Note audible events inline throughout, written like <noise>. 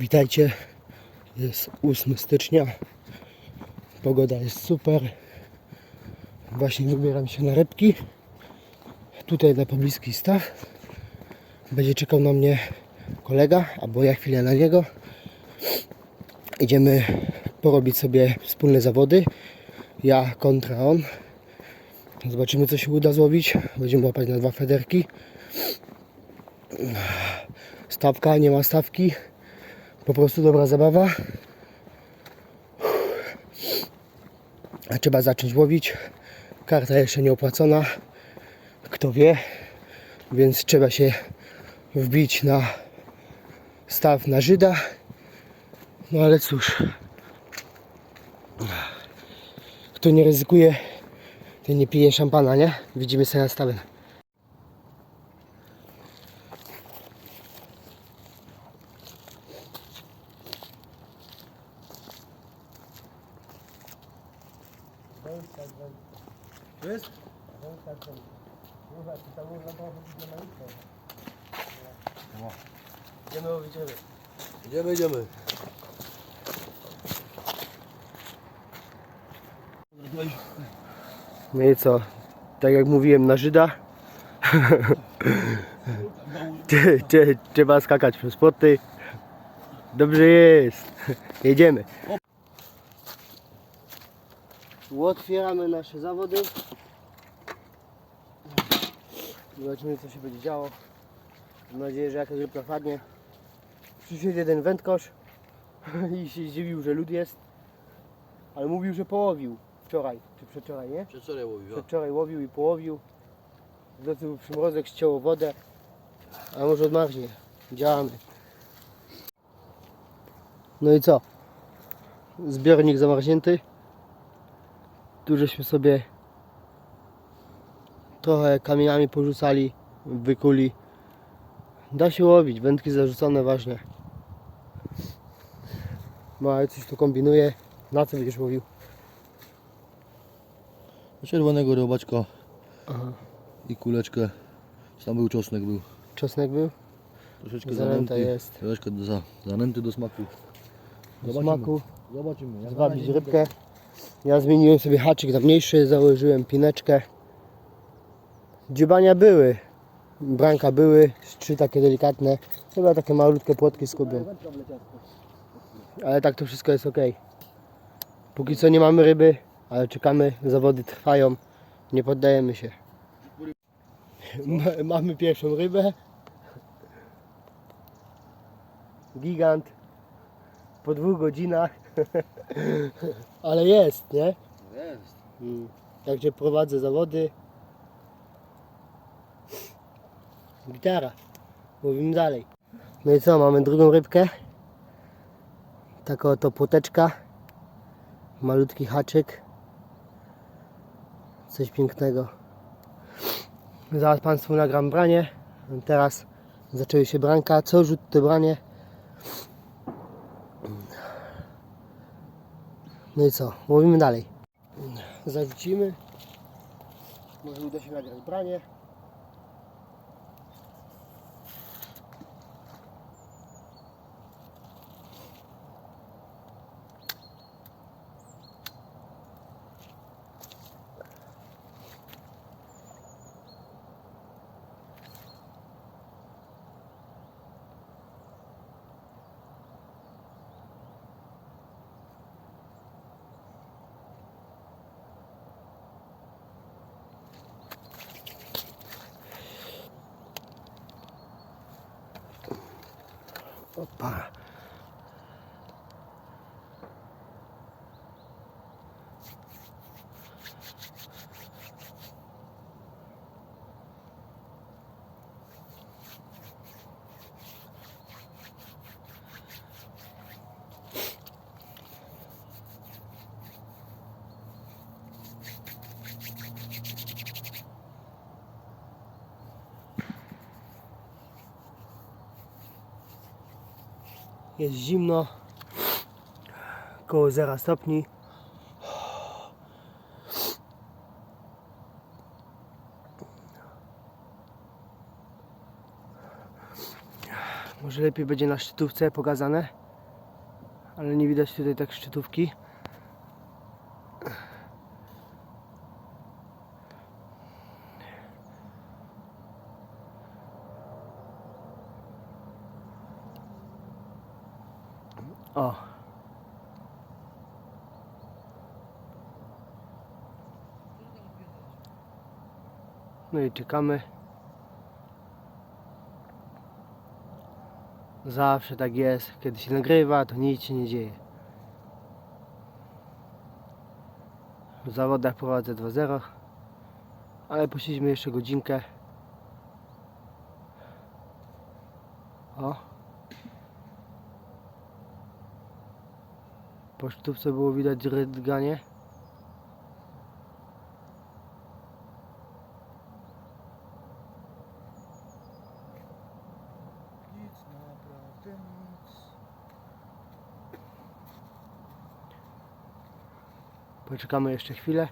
Witajcie. Jest 8 stycznia. Pogoda jest super. Właśnie wybieram się na rybki. Tutaj na pobliski staw. Będzie czekał na mnie kolega, albo ja chwilę na niego. Idziemy porobić sobie wspólne zawody. Ja kontra on. Zobaczymy co się uda złowić. Będziemy łapać na dwa federki. Stawka, nie ma stawki. Po prostu dobra zabawa. A trzeba zacząć łowić. Karta jeszcze nie opłacona. Kto wie. Więc trzeba się wbić na staw na Żyda. No ale cóż. Kto nie ryzykuje, ten nie pije szampana, nie? Widzimy sobie na stawę. Jest? Idziemy łowić ryby. Idziemy, idziemy. No i co? Tak jak mówiłem na Żyda. <laughs> Trzeba skakać przez płoty. Dobrze jest. Jedziemy. Otwieramy nasze zawody. Zobaczymy co się będzie działo. Mam nadzieję, że jakaś rybka padnie. Przyszedł jeden wędkarz <laughs> i się zdziwił, że lód jest. Ale mówił, że połowił wczoraj, czy przedwczoraj, nie? Przedwczoraj łowił. Przedwczoraj łowił i połowił. W nocy był przymrozek, ścięło wodę. A może odmarznie. Działamy. No i co? Zbiornik zamarznięty. Tu żeśmy sobie trochę kamieniami porzucali, wykuli. Da się łowić, wędki zarzucone ważne. No ale coś tu kombinuje. Na co będziesz mówił? Czerwonego robaczka Aha. i kuleczkę. Tam był czosnek był. Czosnek był? Troszeczkę Zanęta zanęty. jest. Troszeczkę za, zanęty do smaku. Do Zobaczymy. smaku. Zobaczymy. Jak zwabić rybkę. Ja zmieniłem sobie haczyk na mniejszy, założyłem pineczkę. Dziubania były, branka były, trzy takie delikatne, chyba takie malutkie płotki z kubią. Ale tak to wszystko jest ok. Póki co nie mamy ryby, ale czekamy, zawody trwają, nie poddajemy się. Ma- Mamy pierwszą rybę. Gigant. Po dwóch godzinach. Ale jest, nie? Jest. Mm. Także prowadzę zawody. Gitara. Mówimy dalej. No i co, mamy drugą rybkę. Taka oto płoteczka. Malutki haczyk. Coś pięknego. Zaraz Państwu nagram branie. Teraz zaczęły się branka. Co rzut te branie. No i co, mówimy dalej zarzucimy. Może uda się nagrać branie. 老爸 Jest zimno. Koło 0 stopni. Może lepiej będzie na szczytówce pokazane. Ale nie widać tutaj tak szczytówki. O. No i czekamy. Zawsze tak jest. Kiedy się nagrywa, to nic się nie dzieje. W zawodach prowadzę 2-0. Ale poszliśmy jeszcze godzinkę. O. Po sztówce było widać rydganie. Poczekamy jeszcze chwilę.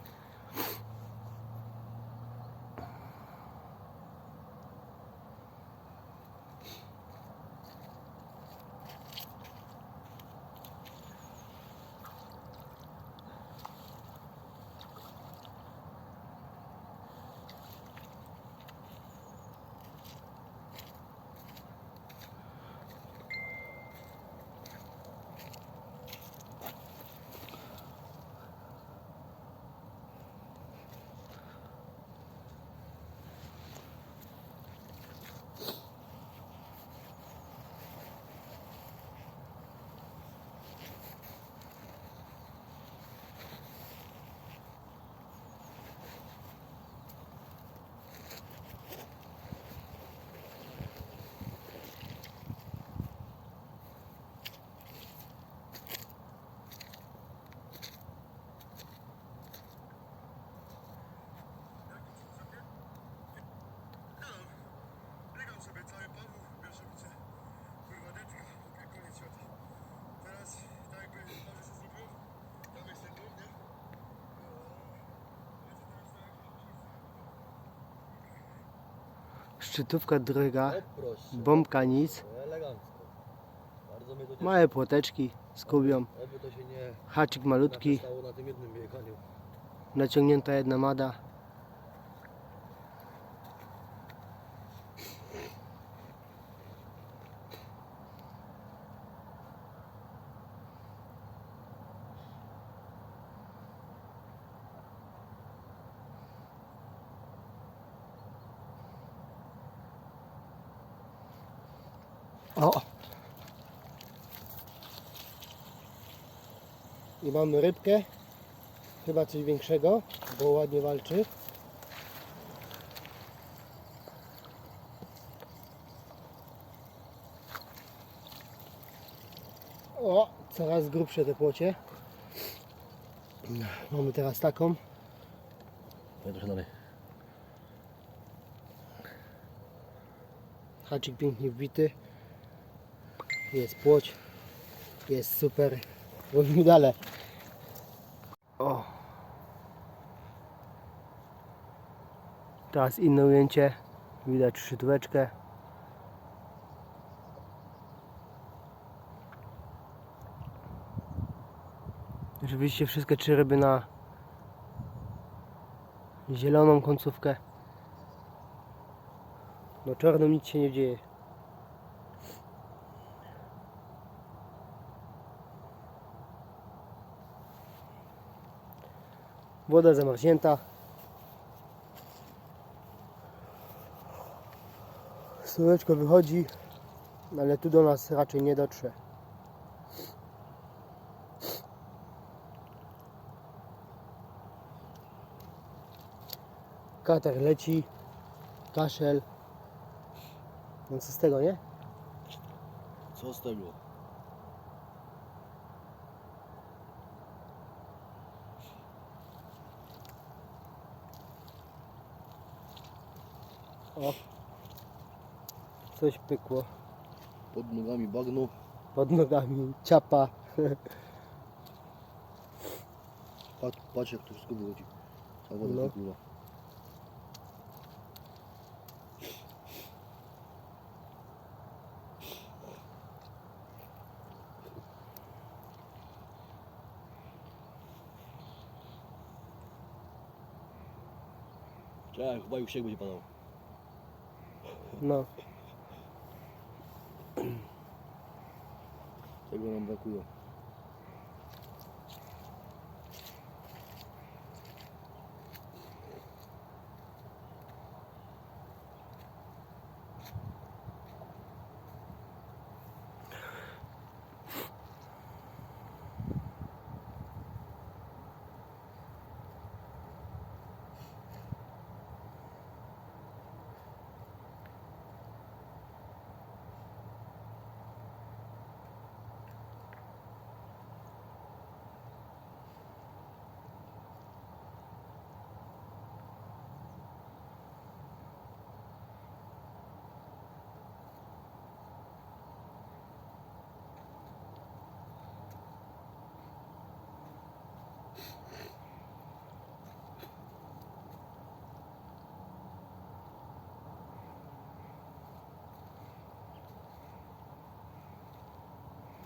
Biegam sobie cały Pawłów, Biaszowice, kurwa deczka, okej, koniec świata. Teraz tak jakby może się zrobił, tam jest ten dół, nie? Lecę teraz tak, Szczytówka droga. Proszę. Bombka nic. Cieszy. Małe płoteczki z kubią. Nie Haczyk malutki. Naciągnięta jedna mada. O! I mamy rybkę. Chyba coś większego, bo ładnie walczy. O, coraz grubsze te płocie. Mamy teraz taką. Trochę dalej. Haczyk pięknie wbity. Jest płoć. Jest super. Łożmy dalej. O. Teraz inne ujęcie. Widać szczytóweczkę. Oczywiście wszystkie trzy ryby na zieloną końcówkę. No czarno nic się nie dzieje. Woda zamarznięta. Słoneczko wychodzi, ale tu do nas raczej nie dotrze. Katar leci, kaszel. No co z tego, nie? Co z tego? O. Coś pykło. Pod nogami bagno. Pod nogami ciapa. <laughs> patrz, patrz jak to wszystko wychodzi. Ta woda no. wypływa. Chyba już śnieg będzie padał. No. Czego nam brakuje?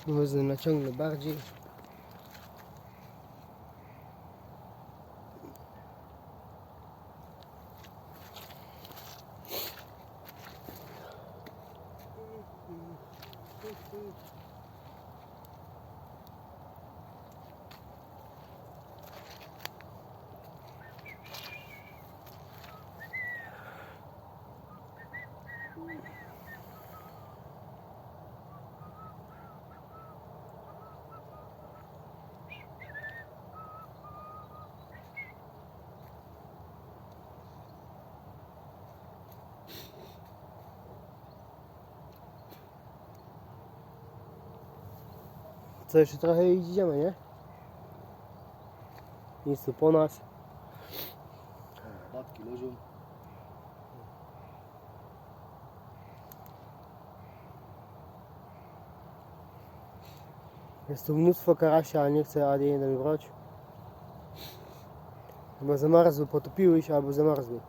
Może naciągnę bardziej. Co jeszcze trochę idziemy, nie? Nic tu po nas. Batki leżą. Jest tu mnóstwo karasia, a nie chce ani jeden brać. Chyba zamarzły, potopiły się albo zamarzły.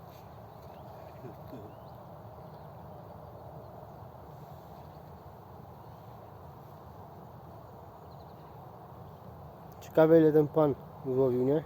Ciekawe ile ten pan złowił, nie?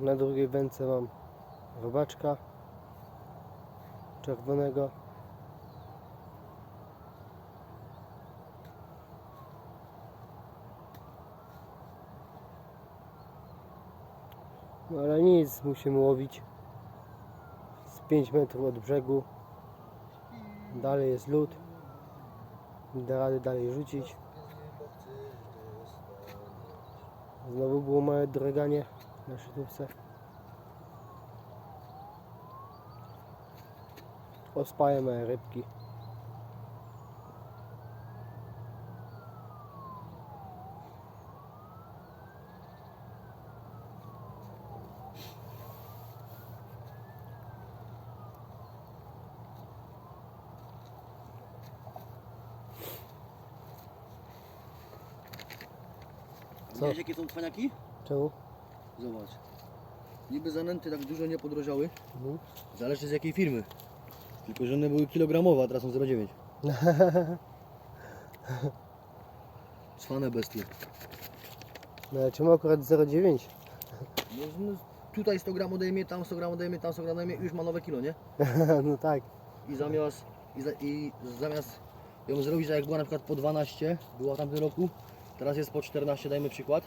Na drugiej wędce mam robaczka czerwonego. No ale nic, musimy łowić z 5 metrów od brzegu. Dalej jest lód. Da rady dalej rzucić. Znowu było małe drganie na szczytówce. Ospaję małe rybki. Widziałeś jakie są cwaniaki? Czemu? Zobacz. Niby zanęty tak dużo nie podrożały. Mhm. Zależy z jakiej firmy. Tylko, że one były kilogramowe, a teraz są 0,9. <laughs> Cwane bestie. No ale czemu akurat 0,9? No, no, tutaj 100 gram odejmie, tam 100 gram odejmie, tam 100 gram odejmie i już ma nowe kilo, nie? <laughs> no tak. I zamiast, i, za, i zamiast ją zrobić, tak jak była na przykład po 12, była w tamtym roku, teraz jest po 14, dajmy przykład,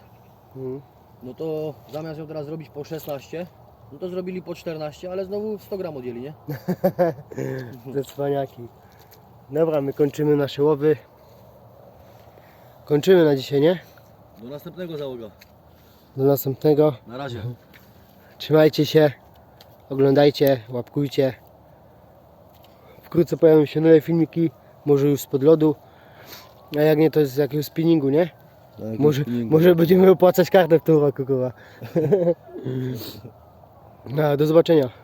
Mhm. No to zamiast ją teraz zrobić po 16, no to zrobili po 14, ale znowu 100 gram odjęli, nie? <laughs> Te cwaniaki. Dobra, my kończymy nasze łowy. Kończymy na dzisiaj, nie? Do następnego załoga. Do następnego. Na razie. Trzymajcie się, oglądajcie, łapkujcie. Wkrótce pojawią się nowe filmiki, może już spod lodu. A jak nie, to z jakiegoś spinningu, nie? Może, może będziemy opłacać kartę w tym roku, kurwa. <laughs> No, do zobaczenia.